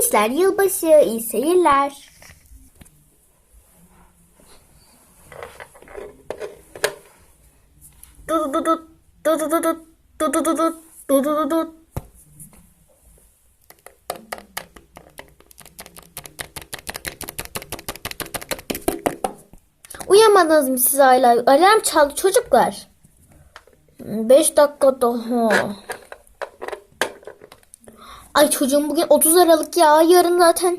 İyi işler yılbaşı, iyi seyirler. Uyamadınız mı siz hala? Alarm çaldı çocuklar. 5 dakika daha. Ay çocuğum bugün 30 Aralık ya. Yarın zaten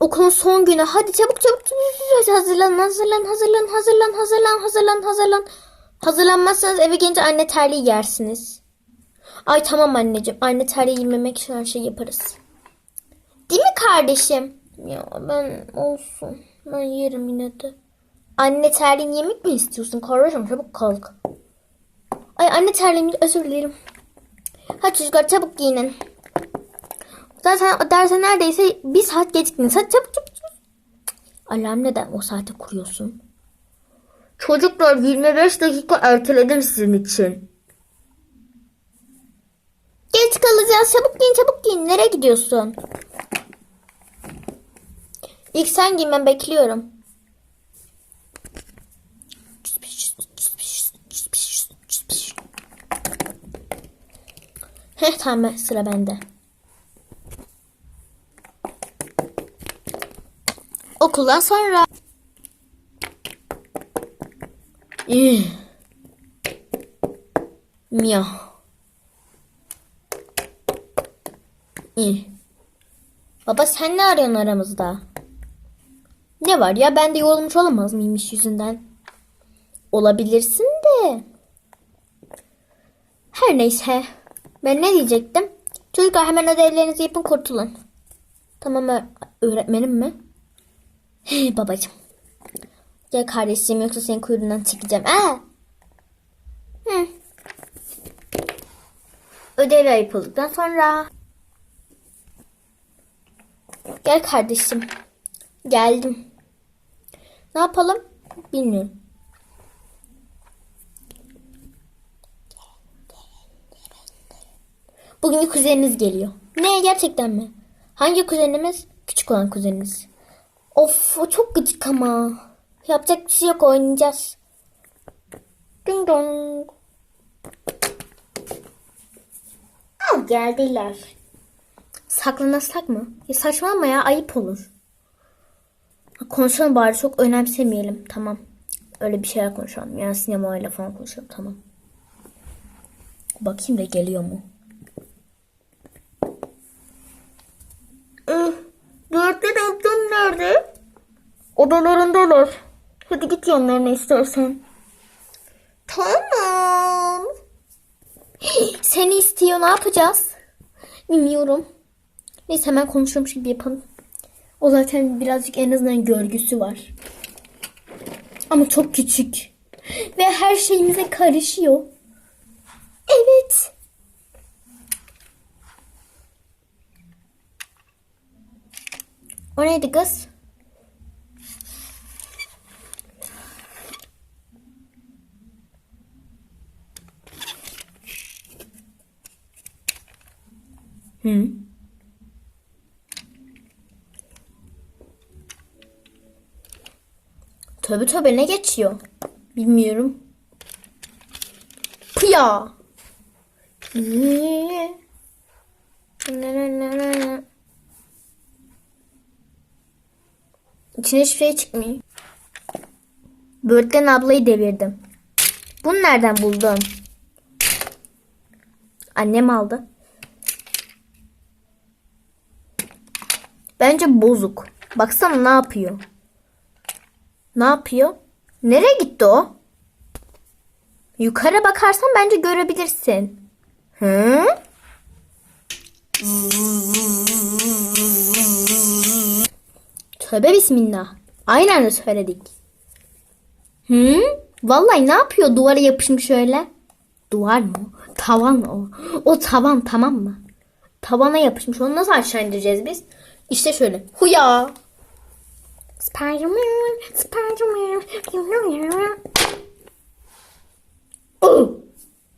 okulun son günü. Hadi çabuk çabuk hazırlan hazırlan hazırlan hazırlan hazırlan hazırlan hazırlan. Hazırlanmazsanız eve gelince anne terliği yersiniz. Ay tamam anneciğim. Anne terliği yememek için her şey yaparız. Değil mi kardeşim? Ya ben olsun. Ben yerim yine de. Anne terliğini yemek mi istiyorsun? Kardeşim çabuk kalk. Ay anne terliğimi özür dilerim. Hadi çocuklar çabuk giyinin. Zaten derse neredeyse bir saat geciktiniz. Hadi çabuk çabuk çabuk. Alarm neden o saate kuruyorsun? Çocuklar 25 dakika erteledim sizin için. Geç kalacağız. Çabuk giyin çabuk giyin. Nereye gidiyorsun? İlk sen giyin ben bekliyorum. Heh tamam sıra bende. Okuldan sonra. Miyav. Baba sen ne arıyorsun aramızda? Ne var ya ben de yorulmuş olamaz mıyım iş yüzünden? Olabilirsin de. Her neyse. Ben ne diyecektim? Çocuklar hemen ödevlerinizi yapın kurtulun. Tamam öğretmenim mi? Hey babacığım. Gel kardeşim yoksa senin kuyruğundan çekeceğim. Aa! Hı. Ödev yapıldıktan sonra. Gel kardeşim. Geldim. Ne yapalım? Bilmiyorum. Bugün kuzeniniz geliyor. Ne gerçekten mi? Hangi kuzenimiz? Küçük olan kuzenimiz. Of çok gıcık ama. Yapacak bir şey yok oynayacağız. Ding dong. Al geldiler. Saklanasak mı? Ya saçmalama ya ayıp olur. Konuşalım bari çok önemsemeyelim. Tamam. Öyle bir şeyler konuşalım. Yani sinemayla falan konuşalım. Tamam. Bakayım da geliyor mu? Odalarındalar. Hadi git yanlarına istersen. Tamam. Seni istiyor ne yapacağız? Bilmiyorum. Neyse hemen konuşuyormuş gibi yapalım. O zaten birazcık en azından görgüsü var. Ama çok küçük. Ve her şeyimize karışıyor. Evet. O neydi kız? Hı. Tövbe tövbe ne geçiyor? Bilmiyorum. Pıya. Ne ne ne ne. İçine hiçbir şey çıkmıyor. Böğürtlen ablayı devirdim. Bunu nereden buldun? Annem aldı. Bence bozuk. Baksana ne yapıyor. Ne yapıyor? Nereye gitti o? Yukarı bakarsan bence görebilirsin. Hı? Tövbe bismillah. Aynen de söyledik. Hı? Vallahi ne yapıyor duvara yapışmış şöyle? Duvar mı? Tavan o? O tavan tamam mı? Tavana yapışmış. Onu nasıl aşağı indireceğiz biz? İşte şöyle. Huya. Spiderman, Spiderman. Oh.